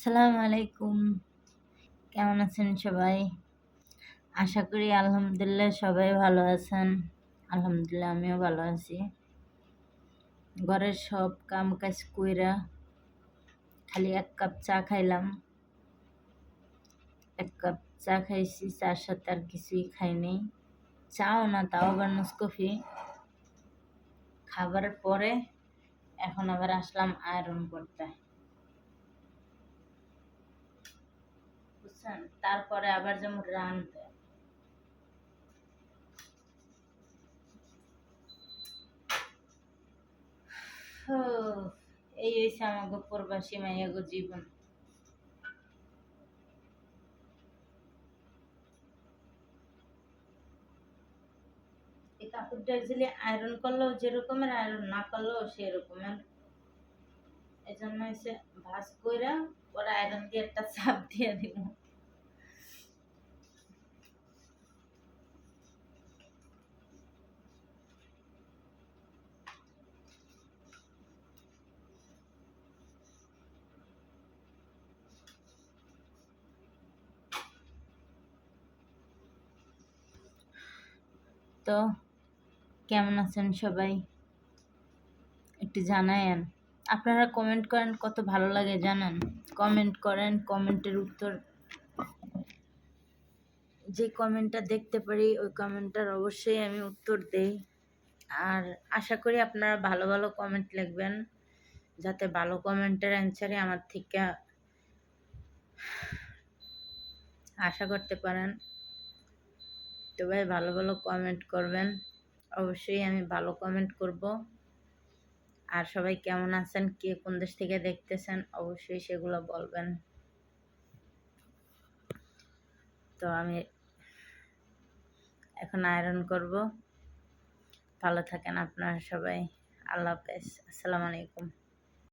আসসালামু আলাইকুম। কেমন আছেন সবাই? আশা করি আলহামদুলিল্লাহ সবাই ভালো আছেন। আলহামদুলিল্লাহ আমিও ভালো আছি। ঘরের সব কাম কাজ কইরা খালি এক কাপ চা খাইলাম। এক কাপ চা খাইছি, চার সাথে আর কিছুই খাইনি চাও না, তাও আবার কফি খাবারের পরে এখন আবার আসলাম আয়রন করতে বুঝছেন? তারপরে আবার যেমন রানতে এই হয়েছে আমাকে প্রবাসী মাইয়াগো জীবন। এই কাপড়টা অ্যাকচুয়ালি আয়রন করলেও যেরকমের আয়রন না করলেও সেরকমের। এই জন্য হচ্ছে ভাস কইরা ওরা আয়রন দিয়ে একটা চাপ দিয়ে দিব তো, কেমন আছেন সবাই? একটু জানায়েন। আপনারা কমেন্ট করেন, কত ভালো লাগে জানেন? কমেন্ট করেন কমেন্টের উত্তর। যে কমেন্টটা দেখতে পারি, ওই কমেন্টটার অবশ্যই আমি উত্তর দেই। আর আশা করি আপনারা ভালো ভালো কমেন্ট লিখবেন, যাতে ভালো কমেন্টের অ্যান্সারই আমার থেকে আশা করতে পারেন। তো ভাই ভালো ভালো কমেন্ট করবেন। অবশ্যই আমি ভালো কমেন্ট করব। আর সবাই কেমন আছেন, কে কোন দেশ থেকে দেখতেছেন, অবশ্যই সেগুলো বলবেন। তো আমি এখন আয়রন করব। ভালো থাকেন আপনারা সবাই। আল্লাহ হাফেজ। আসসালামু আলাইকুম।